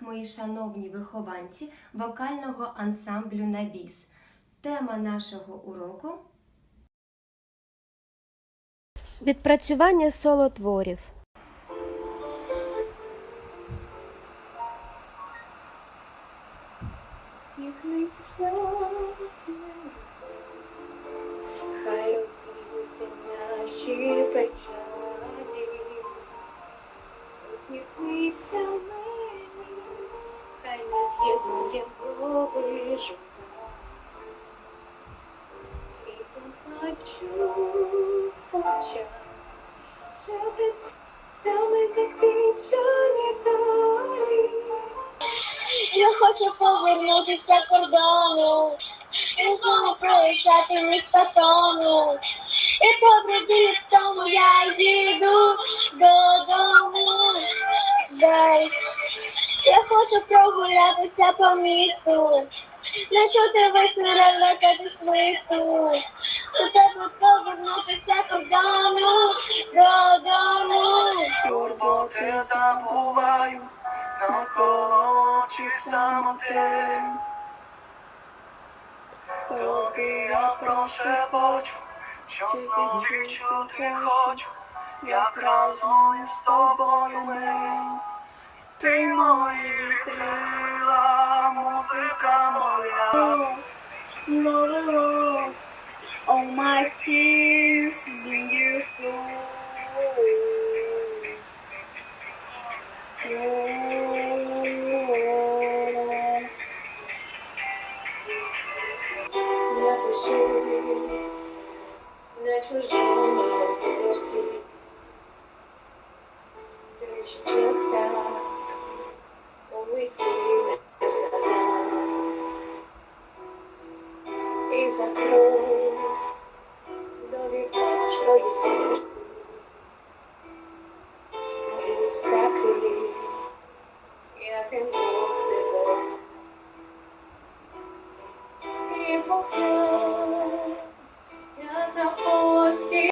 мої шановні вихованці вокального ансамблю Набіс. Тема нашого уроку Відпрацювання солотворів. Сміхнися хай розвіються Усміхнися мені, хай не з'єднує брови журба. І побачу в що пред нами закінчені далі. Я хочу повернутися кордону, і знову проїжджати місто тону. І по броді тому я їду хочу прогулятися по місту, не чути веселе летати свисту. До тебе повернутися кордону додому. Турботи забуваю, навколо очі самоти. Тобі я прошепочу, що знову відчути хочу, як разом із тобою ми. Ти мої крила, музика моя. Lord, all my tears bring you slow. Напиши на чужому порті, І закрою до вічної смерті, Ось такий, яким Бог дивився. І поки я на полосі